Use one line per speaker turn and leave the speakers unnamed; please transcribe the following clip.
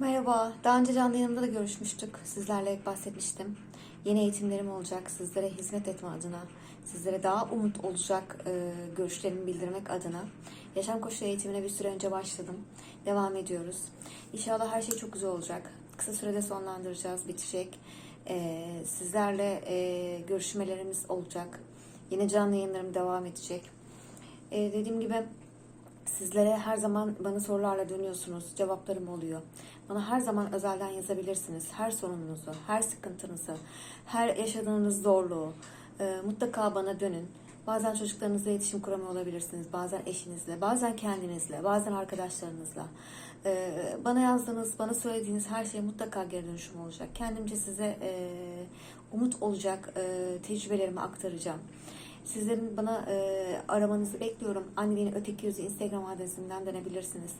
Merhaba, daha önce canlı yayınımda da görüşmüştük. Sizlerle bahsetmiştim. Yeni eğitimlerim olacak sizlere hizmet etme adına, sizlere daha umut olacak e, görüşlerimi bildirmek adına. Yaşam koçluğu eğitimine bir süre önce başladım. Devam ediyoruz. İnşallah her şey çok güzel olacak. Kısa sürede sonlandıracağız, bitecek. E, sizlerle e, görüşmelerimiz olacak. Yine canlı yayınlarım devam edecek. E, dediğim gibi Sizlere her zaman bana sorularla dönüyorsunuz. Cevaplarım oluyor. Bana her zaman özelden yazabilirsiniz. Her sorununuzu, her sıkıntınızı, her yaşadığınız zorluğu e, mutlaka bana dönün. Bazen çocuklarınızla iletişim kuramıyor olabilirsiniz. Bazen eşinizle, bazen kendinizle, bazen arkadaşlarınızla. E, bana yazdığınız, bana söylediğiniz her şeye mutlaka geri dönüşüm olacak. Kendimce size e, umut olacak e, tecrübelerimi aktaracağım. Sizlerin bana e, aramanızı bekliyorum. Anneliğin öteki yüzü Instagram adresimden dönebilirsiniz.